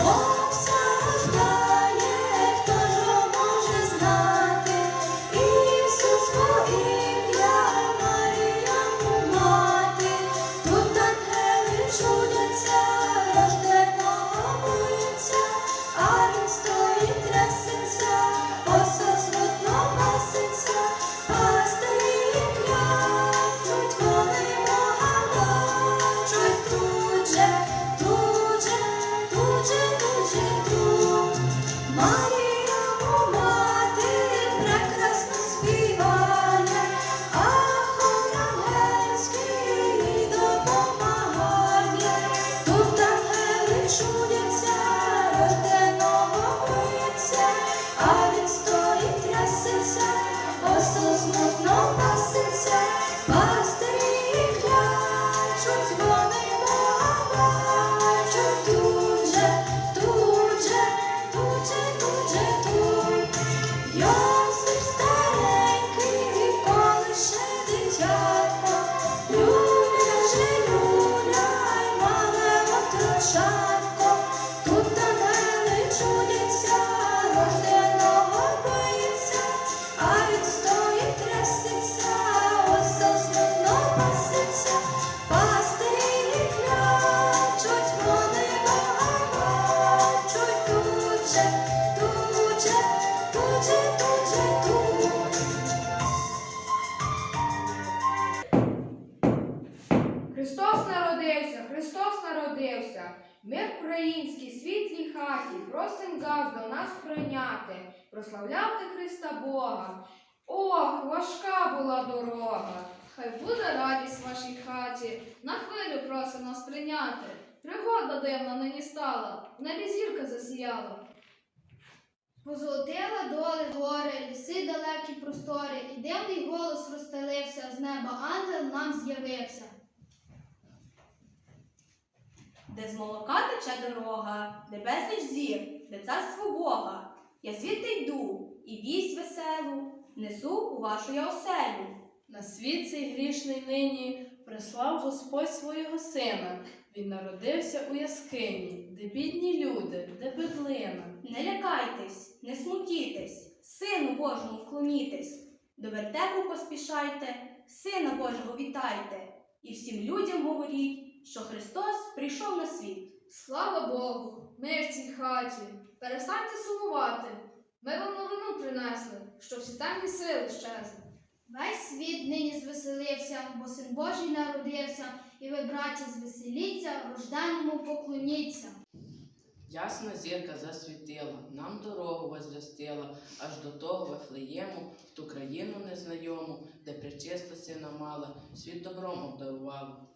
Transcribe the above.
Oh! Христос народився, Христос народився. Мир українській світлій хаті, просим газ до нас прийняти, прославляти Христа Бога. Ох, важка була дорога. Хай буде радість в вашій хаті, на хвилю просимо нас прийняти. Пригода дивна нині стала, в небі зірка засіяла. Позолотила доли гори, ліси далекі простори, і дивний голос розстелився, з неба ангел нам з'явився. Де з молока тече дорога, де безліч зір, де царство Бога. Я звідти йду і вість веселу несу у вашу я оселю. На світ цей грішний нині прислав Господь свого сина. Він народився у яскині, де бідні люди, де бедлина. Не лякайтесь, не смутітесь, Сину Божому вклонітесь. До вертепу поспішайте, Сина Божого вітайте, і всім людям говоріть, що Христос прийшов на світ. Слава Богу, ми в цій хаті. Перестаньте сумувати. Ми вам новину принесли, що всі темні сили щезли. Весь світ нині звеселився, бо син Божий народився, і ви, браття, звеселіться, рожденному поклоніться. Ясна зірка засвітила, нам дорогу возвестила, аж до того Вифлеєму, в ту країну незнайому, де причиста сина мала, світ добром обдарувала.